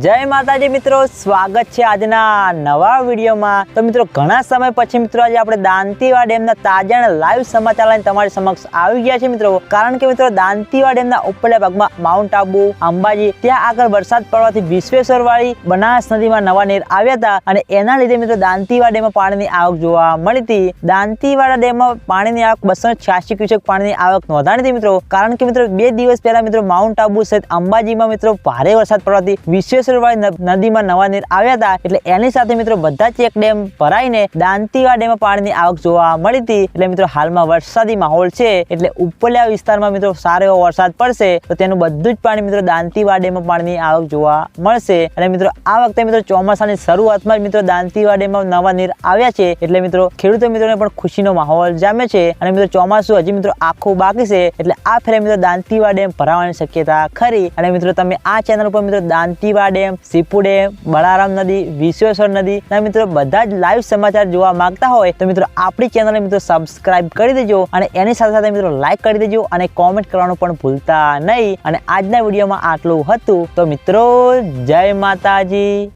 જય માતાજી મિત્રો, સ્વાગત છે આજના નવા વિડીયોમાં. તો મિત્રો, ઘણા સમય પછી મિત્રો, આજે આપણે દાંતીવા ડેમના તાજા લાઈવ સમાચાર લઈને તમારી સમક્ષ આવી ગયા છે મિત્રો. કારણ કે મિત્રો, દાંતીવા ડેમના ઉપરના ભાગમાં માઉન્ટ આબુ, અંબાજી, ત્યાં આગળ વરસાદ પડવાથી વિશ્વેશ્વર વાળી બનાસ નદીમાં નવા નીર આવ્યા હતા અને એના લીધે મિત્રો, દાંતીવા ડેમમાં પાણીની આવક જોવા મળી હતી. દાંતીવાડા ડેમમાં પાણીની આવક બસો છ્યાસી ક્યુસેક પાણીની આવક નોંધાણી હતી મિત્રો. કારણ કે મિત્રો, બે દિવસ પહેલા મિત્રો, માઉન્ટ આબુ સહિત અંબાજીમાં મિત્રો, ભારે વરસાદ પડવાથી વિશ્વેશ્વરવાળી ન- નદીમાં નવા નીર આવ્યા હતા એટલે એની સાથે મિત્રો બધા ચેક ડેમ ભરાઈને દાંતીવા ડેમમાં પાણીની આવક જોવા મળી હતી. એટલે મિત્રો હાલમાં વરસાદી માહોલ છે. એટલે ઉપરલા વિસ્તારમાં મિત્રો સારો એવો વરસાદ પડશે તો તેનું બધું જ પાણી મિત્રો દાંતીવા ડેમમાં પાણીની આવક જોવા મળશે. અને મિત્રો આ વખતે મિત્રો ચોમાસાની શરૂઆતમાં જ મિત્રો દાંતીવા ડેમમાં નવા નીર આવ્યા છે. એટલે મિત્રો ખેડૂતો મિત્રોને પણ ખુશીનો માહોલ જામે છે. અને મિત્રો ચોમાસું હજી મિત્રો આખું બાકી છે. એટલે આ ફેરે મિત્રો દાંતીવા ડેમ ભરાવાની શક્યતા ખરી. અને મિત્રો તમે આ ચેનલ ઉપર મિત્રો દાંતીવા ડેમ, સીપુ ડેમ, બળારામ નદી, વિશ્વેશ્વર નદી. મિત્રો, બધા જ લાઈવ સમાચાર જોવા માંગતા હોય તો મિત્રો, આપણી ચેનલને મિત્રો સબસ્ક્રાઇબ કરી દેજો અને એની સાથે સાથે મિત્રો લાઈક કરી દેજો અને કોમેન્ટ કરવાનું પણ ભૂલતા નહીં. અને આજના વિડીયોમાં આટલું હતું. તો મિત્રો, જય માતાજી.